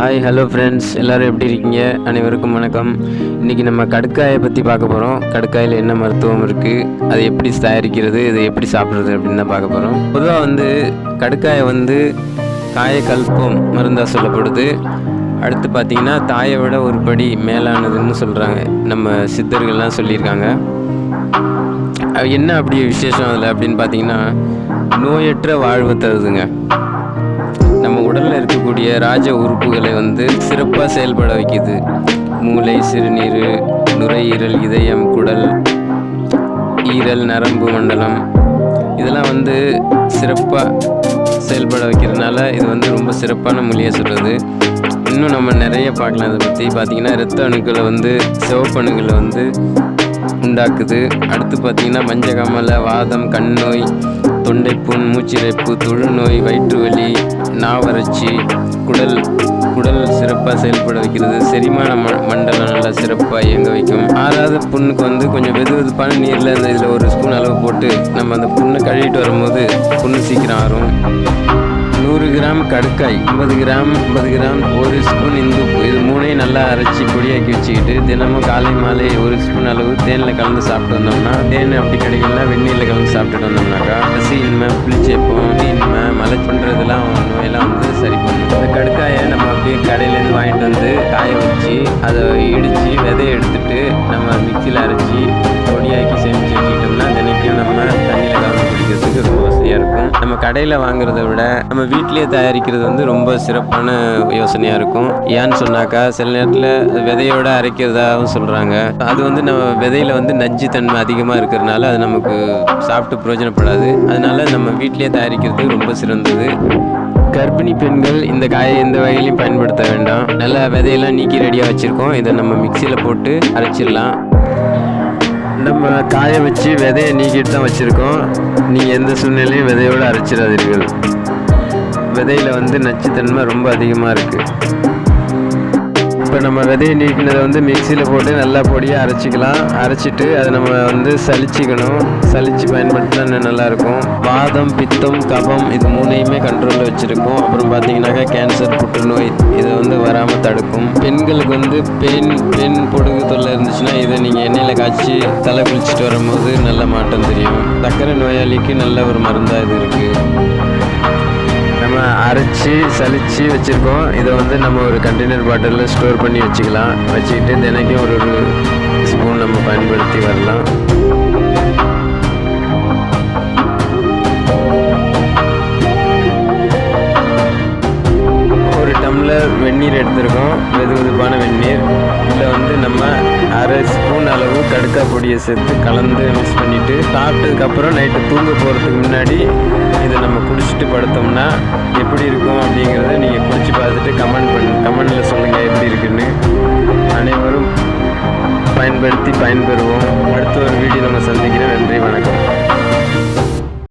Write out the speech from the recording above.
Hi hello friends எல்லோரும் எப்படி இருக்கீங்க? அனைவருக்கும் வணக்கம். இன்றைக்கி நம்ம கடுக்காயை பற்றி பார்க்க போகிறோம் கடுக்காயில் என்ன மருத்துவம் இருக்குது அதை எப்படி தயாரிக்கிறது? இதை எப்படி சாப்பிட்றது அப்படின்னு தான் பார்க்க போகிறோம் பொதுவாக வந்து கடுக்காயை வந்து காயக்கல்பம் மருந்தாக சொல்லப்படுது. அடுத்து பார்த்திங்கன்னா தாயை விட ஒரு படி மேலானதுன்னு சொல்கிறாங்க நம்ம சித்தர்கள்லாம் சொல்லியிருக்காங்க. அது என்ன அப்படி விசேஷம் அதில் அப்படின்னு பார்த்தீங்கன்னா நோயற்ற வாழ்வு தருதுங்க. நம்ம உடலில் இருக்கக்கூடிய ராஜ உறுப்புகளை வந்து சிறப்பாக செயல்பட வைக்குது. மூளை சிறுநீர் நுரையீரல் இதயம் குடல் ஈரல் நரம்பு மண்டலம். இதெல்லாம் வந்து சிறப்பாக செயல்பட வைக்கிறதுனால இது வந்து ரொம்ப சிறப்பான மொழியை சொல்கிறது இன்னும் நம்ம நிறைய பார்க்கலாம் இதை பற்றி பார்த்திங்கன்னா இரத்த அணுக்களை வந்து சிவப்பணுக்களை வந்து உண்டாக்குது. அடுத்து பார்த்திங்கன்னா மஞ்சகமலை வாதம் கண் நோய் தொண்டைப்புண் மூச்சிறைப்பு தொழுநோய் வயிற்று செயல்பட வைக்கிறது செரிமான ம மண்டலம் நல்லா சிறப்பாக இயங்க வைக்கும். ஆறாவது புண்ணுக்கு வந்து கொஞ்சம் வெது வெதுப்பான நீரில் இந்த இதில் ஒரு ஸ்பூன் அளவு போட்டு நம்ம அந்த புண்ணை கழுவிட்டு வரும்போது புண்ணு சீக்கிரம் ஆறும். நூறு கிராம் கடுக்காய் ஐம்பது கிராம் ஐம்பது கிராம் ஒரு ஸ்பூன் இந்து இது மூணையும் நல்லா அரைச்சி பொடியாக்கி வச்சுக்கிட்டு தினமும் காலை மாலை ஒரு ஸ்பூன் அளவு தேனில் கலந்து சாப்பிட்டு வந்தோம்னா தேன் அப்படி கிடைக்கலனா வெந்நீரில் கலந்து சாப்பிட்டுட்டு வந்தோம்னாக்கா பசி இன்மை புளிச்சேப்பம் இன்மை மலை பண்ணுறதுலாம் நோயெல்லாம் வந்து கடையிலேருந்து வாங்கிட்டு வந்து காய வச்சு அதை இடித்து விதையை எடுத்துட்டு நம்ம மிக்சியில் அரைச்சி பொடியாக்கி செஞ்சு வச்சுக்கிட்டோம்னா தினைக்கும் நம்ம தண்ணியில் கவனம் குடிக்கிறதுக்கு ரொம்ப வசதியாக இருக்கும். நம்ம கடையில் வாங்குறத விட நம்ம வீட்டிலேயே தயாரிக்கிறது வந்து ரொம்ப சிறப்பான யோசனையாக இருக்கும். ஏன்னு சொன்னாக்கா சில நேரத்தில் விதையோட அரைக்கிறதாகவும் சொல்கிறாங்க அது வந்து நம்ம விதையில் வந்து நஞ்சு தன்மை அதிகமாக இருக்கிறதுனால அது நமக்கு சாப்பிட்டு பிரயோஜனப்படாது. அதனால நம்ம வீட்டிலேயே தயாரிக்கிறது ரொம்ப சிறந்தது. கர்ப்பிணி பெண்கள் இந்த காயை எந்த வகையிலையும் பயன்படுத்த வேண்டாம். நல்லா விதையெல்லாம் நீக்கி ரெடியாக வச்சுருக்கோம். இதை நம்ம மிக்சியில் போட்டு அரைச்சிடலாம். நம்ம காய வச்சு விதையை நீக்கிட்டு தான் வச்சுருக்கோம். நீங்கள் எந்த சூழ்நிலையும் விதையோடு அரைச்சிடாதீர்கள். விதையில் வந்து நச்சுத்தன்மை ரொம்ப அதிகமாக இருக்குது இப்போ நம்ம விதையை நீக்கினதை வந்து மிக்சியில் போட்டு நல்லா பொடியாக அரைச்சிக்கலாம். அரைச்சிட்டு அதை நம்ம வந்து சளிச்சிக்கணும். சளிச்சு பயன்படுத்தினா இன்னும் நல்லாயிருக்கும். வாதம் பித்தம் கபம் இது மூணையுமே கண்ட்ரோலில் வச்சுருக்கோம். அப்புறம் பார்த்தீங்கன்னாக்கா கேன்சர் புற்றுநோய் இதை வந்து வராமல் தடுக்கும். பெண்களுக்கு வந்து பெண் பெண் பொடுகு தொல்லை இருந்துச்சுன்னா இதை நீங்கள் எண்ணெயில் காய்ச்சி தலை குளிச்சுட்டு வரும்போது நல்ல மாற்றம் தெரியும். சக்கரை நோயாளிக்கு நல்ல ஒரு மருந்தாக இது இருக்குது நம்ம அரைச்சி சலிச்சு வச்சுருக்கோம். இதை வந்து நம்ம ஒரு கண்டெய்னர் பாட்டிலில் ஸ்டோர் பண்ணி வச்சுக்கலாம். வச்சுக்கிட்டு தினைக்கும் ஒரு ஒரு ஸ்பூன் நம்ம பயன்படுத்தி வரலாம். ஒரு டம்ளர் வெந்நீர் எடுத்திருக்கோம். வெது வெதுப்பான வெந்நீர். இதில் வந்து நம்ம அரை ஸ்பூன் அளவு கடுக்கா பொடியை சேர்த்து கலந்து மிக்ஸ் பண்ணிவிட்டு சாப்பிட்டதுக்கப்புறம் நைட்டு தூங்க போகிறதுக்கு முன்னாடி இதை நம்ம குடிச்சிட்டு படுத்தோம்னா எப்படி இருக்கும் அப்படிங்கிறத நீங்கள் குடிச்சு பார்த்துட்டு கமெண்ட் பண்ணு கமெண்டில் சொல்லுங்கள் எப்படி இருக்குன்னு. அனைவரும் பயன்படுத்தி பயன்பெறுவோம். அடுத்த ஒரு வீடியோ நம்ம சந்திக்கிறேன். நன்றி வணக்கம்.